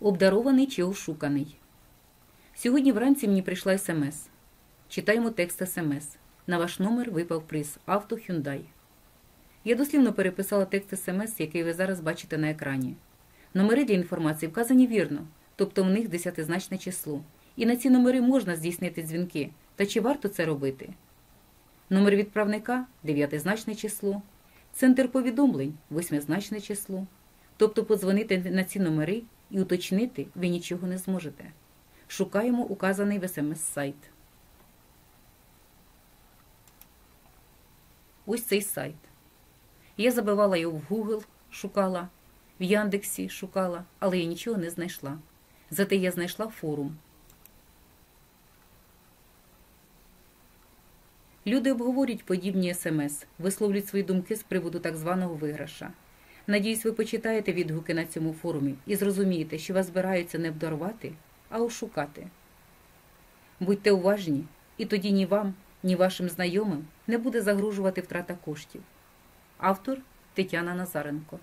Обдарований чи ошуканий. Сьогодні вранці мені прийшла смс. Читаємо текст смс. На ваш номер випав приз Авто Hyundai. Я дослівно переписала текст смс, який ви зараз бачите на екрані. Номери для інформації вказані вірно, тобто в них десятизначне число. І на ці номери можна здійснити дзвінки. Та чи варто це робити? Номер відправника дев'ятизначне число. Центр повідомлень восьмизначне число. Тобто подзвонити на ці номери і уточнити ви нічого не зможете. Шукаємо указаний в СМС сайт. Ось цей сайт. Я забивала його в Google, шукала, в Яндексі шукала, але я нічого не знайшла. Зате я знайшла форум. Люди обговорюють подібні смс, висловлюють свої думки з приводу так званого виграша. Надіюсь, ви почитаєте відгуки на цьому форумі і зрозумієте, що вас збираються не обдарувати, а ошукати. Будьте уважні, і тоді ні вам, ні вашим знайомим не буде загрожувати втрата коштів. Автор Тетяна Назаренко